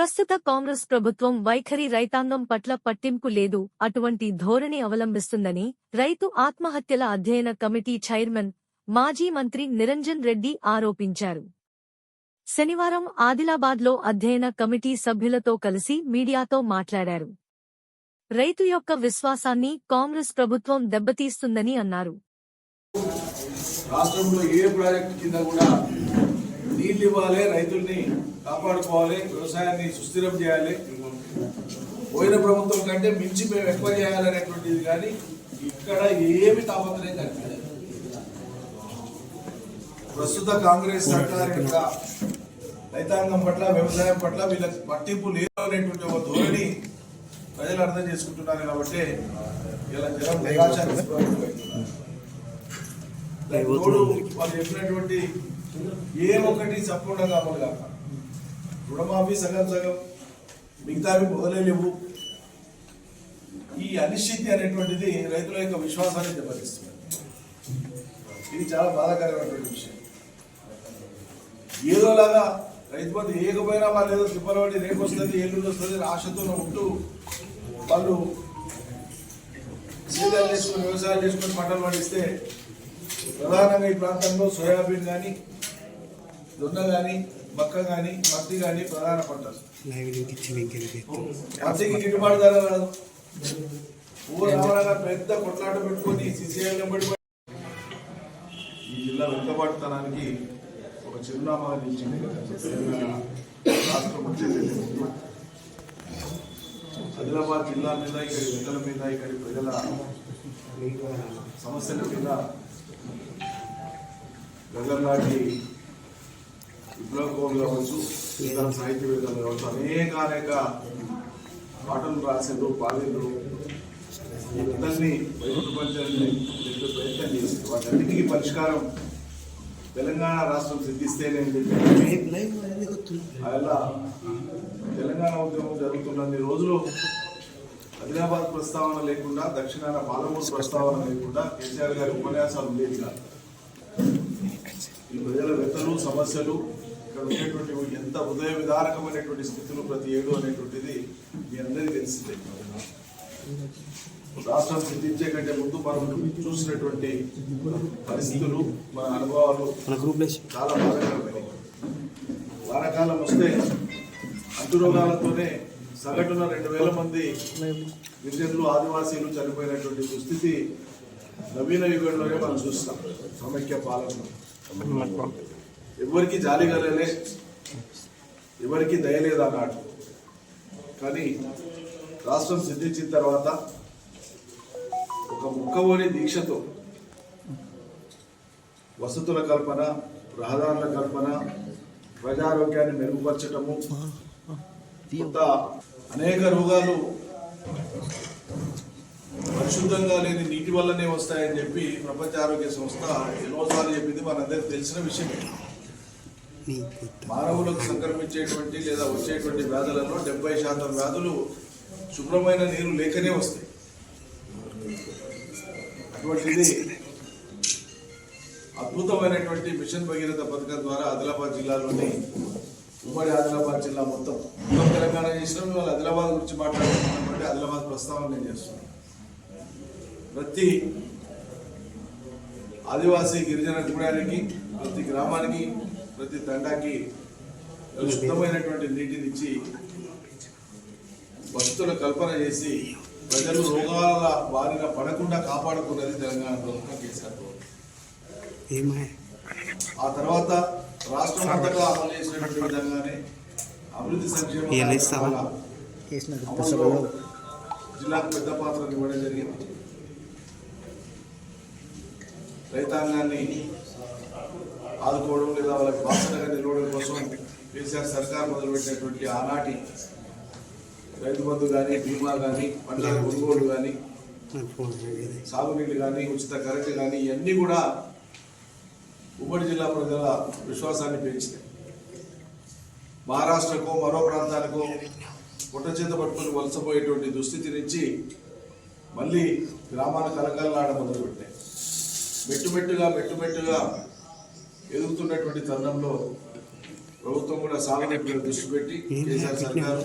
ప్రస్తుత కాంగ్రెస్ ప్రభుత్వం వైఖరి రైతాంగం పట్ల పట్టింపు లేదు. అటువంటి ధోరణి అవలంబిస్తుందని రైతు ఆత్మహత్యల అధ్యయన కమిటీ చైర్మన్ మాజీ మంత్రి నిరంజన్ రెడ్డి ఆరోపించారు. శనివారం ఆదిలాబాద్లో అధ్యయన కమిటీ సభ్యులతో కలిసి మీడియాతో మాట్లాడారు. రైతు యొక్క విశ్వాసాన్ని కాంగ్రెస్ ప్రభుత్వం దెబ్బతీస్తుందని అన్నారు. రాష్ట్రంలో ఏ ప్రాజెక్టు కింద కూడా నీళ్ళు ఇవ్వాలి రైతుల్ని కాపాడుకోవాలి వ్యవసాయాన్ని సుస్థిరం చేయాలి. పోయిన ప్రభుత్వం కంటే మించి మేము ఎక్కువ చేయాలనేటువంటిది కానీ ఇక్కడ ఏమి తాపత్రయం కనిపించలేదు ప్రస్తుత కాంగ్రెస్ సర్కార్ యొక్క రైతాంగం పట్ల వ్యవసాయం పట్ల వీళ్ళకి పట్టింపు లేదు అనేటువంటి ఒక ధోరణి ప్రజలు అర్థం చేసుకుంటున్నారు కాబట్టి ఇలా జనం వాళ్ళు చెప్పినటువంటి ఏ ఒక్కటి సంపూర్ణంగా అమలు కాక. రుణమాఫీ సగం సగం మిగతావి మొదలే ఈ అనిశ్చితి అనేటువంటిది రైతుల యొక్క విశ్వాసాన్ని దెబ్బతీస్తుంది. ఇది చాలా బాధాకరమైనటువంటి విషయం. ఏదోలాగా రైతు బంధు ఏకపోయినా వాళ్ళు ఏదో తిప్పలబడి రేపు వస్తుంది ఎల్లుండి వస్తుంది ఆశతో ఉంటూ వాళ్ళు సీజన్ చేసుకుని వ్యవసాయం చేసుకుని పంటలు పండిస్తే ప్రధానంగా ఈ ప్రాంతంలో సోయాబీన్ కానీ జొన్న కానీ మక్క కానీ పత్తి కానీ ప్రధాన పంటలు పత్తికి గిట్టుబాటు ధర రాదు. ఊరు రావాలన్నా పెద్ద కొట్లాట పెట్టుకొని సిసిఐ వెంబడి ఈ జిల్లా వెనుకబాటుతనానికి ఒక చిరునామా రాష్ట్ర ముఖ్యమంత్రి ఆదిలాబాద్ జిల్లా మీద ఇక్కడి ప్రజల మీద ఇక్కడి ప్రజల సమస్యల మీద గగన్లాంటి విప్లవ కవులు కావచ్చు ఇతర సాహిత్యవేత్తలు కావచ్చు అనేక అనేక పాటలు రాసిండ్రు పాడేరు ఈ ప్రపంచాన్ని చెప్పే ప్రయత్నం చేసింది వాటన్నిటికీ పరిష్కారం తెలంగాణ రాష్ట్రం సిద్ధిస్తేనే అలా తెలంగాణ ఉద్యమం జరుగుతున్నన్ని రోజులు ఆదిలాబాద్ ప్రస్తావన లేకుండా దక్షిణాన పాలమూరు ప్రస్తావన లేకుండా కేసీఆర్ గారి ఉపన్యాసాలు ఉండేవి కాదు ఈ ప్రజల వ్యతలు సమస్యలు ఇక్కడ ఉండేటువంటి ఎంత ఉదయ విధారకమైనటువంటి స్థితులు ప్రతి ఏడు అనేటువంటిది మీ అందరికీ తెలిసిందే. రాష్ట్రం సిద్ధించే కంటే ముందు మనం చూసినటువంటి పరిస్థితులు మన అనుభవాలు చాలా బాధాకరమైనవి. వానాకాలం వస్తే అంటురోగాలతోనే సగటున రెండు వేల మంది గిరిజనులు ఆదివాసీలు చనిపోయినటువంటి దుస్థితి నవీన యుగంలోనే మనం చూస్తాం. సమైక్య పాలన. ఎవరికి జాలి కలగలే ఎవరికి దయలేదు అన్నాడు. కానీ రాష్ట్రం సిద్ధించిన తర్వాత ఒక ముక్కవోని దీక్షతో వసతుల కల్పన రహదారుల కల్పన ప్రజారోగ్యాన్ని మెరుగుపరచటము కొత్త అనేక రోగాలు పరిశుద్ధంగా లేని నీటి వల్లనే వస్తాయని చెప్పి ప్రపంచ ఆరోగ్య సంస్థ ఎన్నోసార్లు చెప్పింది. మనందరికి తెలిసిన విషయమే. మానవులకు సంక్రమించేటువంటి లేదా వచ్చేటువంటి వ్యాధులలో డెబ్బై శాతం వ్యాధులు శుభ్రమైన నీరు లేకనే వస్తాయి. అటువంటిది అద్భుతమైనటువంటి మిషన్ భగీరథ పథకం ద్వారా ఆదిలాబాద్ జిల్లాలోని ఉమ్మడి ఆదిలాబాద్ జిల్లా మొత్తం. మొత్తం తెలంగాణ చేసినాం ఇవాళ ఆదిలాబాద్ గురించి మాట్లాడుతున్నటువంటి ఆదిలాబాద్ ప్రస్తావన నేను చేస్తున్నాను. ప్రతి ఆదివాసీ గిరిజన కుటుంబానికి ప్రతి గ్రామానికి ప్రతి తండాకి శుద్ధమైనటువంటి నీటిని ఇచ్చి వసతుల కల్పన చేసి ప్రజలు రోగాల బారిన పడకుండా కాపాడుకున్నది తెలంగాణ ప్రభుత్వం కేసీఆర్ ప్రభుత్వం. ఆ తర్వాత రాష్ట్రం అంతటా అమలు చేసినటువంటి విధంగానే అభివృద్ధి సంక్షేమ జిల్లాకు పెద్ద పాత్ర ఇవ్వడం జరిగింది. రైతాంగాన్ని ఆదుకోవడం లేదా వాళ్ళకి బాసటగా నిలవడం కోసం కేసీఆర్ సర్కార్ మొదలుపెట్టినటువంటి ఆనాటి రైతు బంధు కానీ బీమా కానీ పంటల కొనుగోలు కానీ నా సాగునీళ్ళు కానీ ఉచిత కరెంటు కానీ ఇవన్నీ కూడా ఉమ్మడి జిల్లా ప్రజల విశ్వాసాన్ని పెంచినాయి. మహారాష్ట్రకు మరో ప్రాంతాలకు పుట్ట చేత పట్టుకుని వలసపోయేటువంటి దుస్థితి నుంచి మళ్ళీ గ్రామాలు కలకలలాడ మొదలుపెట్టాయి. మెట్టుమెట్టుగా మెట్టుమెట్టుగా ఎదుగుతున్నటువంటి తరుణంలో ప్రభుత్వం కూడా సాగునీటి దృష్టి పెట్టి కేసీఆర్ సర్కారు.